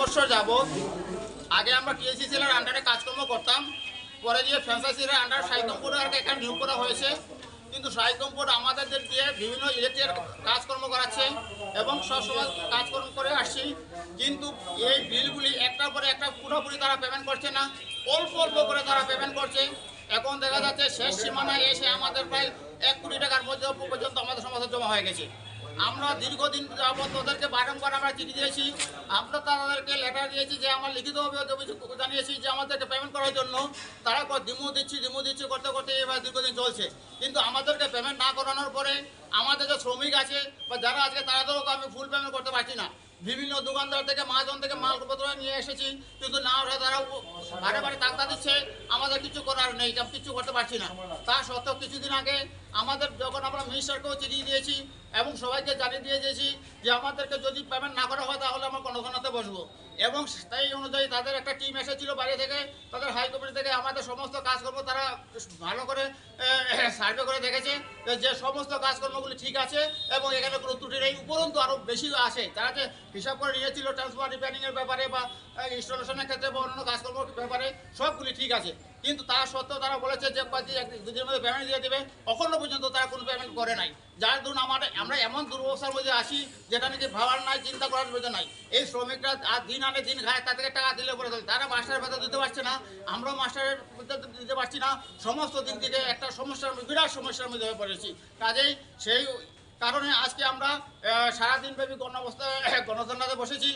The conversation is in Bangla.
বছর যাবৎ আগে আমরা টিএসিসিএলের আন্ডারে কাজকর্ম করতাম। পরে দিয়ে ফ্যান্সাসির আন্ডার সাইকমপুরে আর এখানে নিয়োগ করা হয়েছে। কিন্তু সাইকমপুর আমাদের দিয়ে বিভিন্ন ইলেকট্রিক কাজকর্ম করাচ্ছে এবং সবসময় কাজকর্ম করে আসছি। কিন্তু এই বিলগুলি একটার পরে একটা পুরোপুরি তারা পেমেন্ট করছে না। অল্প অল্প করে তারা পেমেন্ট করছে। এখন দেখা যাচ্ছে শেষ সীমানায় এসে আমাদের প্রায় এক কোটি টাকার মধ্যে পর্যন্ত আমাদের সমস্যা জমা হয়ে গেছে। আমরা দীর্ঘদিন যাবত ওদেরকে বারংবার আমরা চিঠি দিয়েছি। আমরা তাদেরকে লেটার দিয়েছি যে আমার লিখিতভাবে জানিয়েছি যে আমাদেরকে পেমেন্ট করার জন্য। তারা দিমু দিচ্ছি দিমু দিচ্ছি করতে করতে এবার দীর্ঘদিন চলছে। কিন্তু আমাদেরকে পেমেন্ট না করানোর পরে আমাদের যে শ্রমিক আছে বা যারা আজকে তাদেরকে আমি ফুল পেমেন্ট করতে পারছি না। বিভিন্ন দোকানদার থেকে, মাহাজন থেকে মালপত্র নিয়ে এসেছি। কিন্তু না তারা বারে বারে তাকতা দিচ্ছে। নেই আমি কিছু করতে পারছি না। তা সত্ত্বেও কিছুদিন আগে আমাদের যখন আমরা মিনিস্টারকেও চিঠি দিয়েছি এবং সবাইকে জানিয়ে দিয়ে দিয়েছি যে আমাদেরকে যদি পেমেন্ট না করা হয় তাহলে আমরা গণগণাতে বসবো। এবং সেই অনুযায়ী তাদের একটা টিম এসেছিল বাইরে থেকে, তাদের হাই কমিটি থেকে আমাদের সমস্ত কাজকর্ম তারা ভালো করে সার্ভে করে দেখেছে যে সমস্ত কাজকর্মগুলি ঠিক আছে এবং এখানে কোনো ত্রুটি নেই। উপরন্তু আরও বেশি আছে। তারা যে হিসাব করে নিয়েছিল ট্রান্সফার রিপেয়ারিংয়ের ব্যাপারে বা ইনস্টলেশনের ক্ষেত্রে বা অন্যান্য কাজকর্মের ব্যাপারে সবগুলি ঠিক আছে। কিন্তু তা সত্ত্বেও তারা বলেছে যে দুদিনের মধ্যে পেমেন্ট দিয়ে দেবে। এখনও পর্যন্ত তারা কোনো পেমেন্ট করে নাই। যার দরুন আমাদের আমরা এমন দুর্বস্থার মধ্যে আসি যেটা নাকি ভাবার নাই চিন্তা করার মধ্যে নাই। এই শ্রমিকরা আর দিন আনে দিন খায় তাদেরকে টাকা দিলে পরে চলে। তারা মাস্টারের বেতন দিতে পারছে না আমরাও মাস্টারের দিতে পারছি না। সমস্ত দিক থেকে একটা সমস্যার বিরাট সমস্যার মধ্যে হয়ে পড়েছি। কাজেই সেই কারণে আজকে আমরা আহ, সারাদিন ব্যাপী গণঅবস্থায় গণধর্নাতে বসেছি।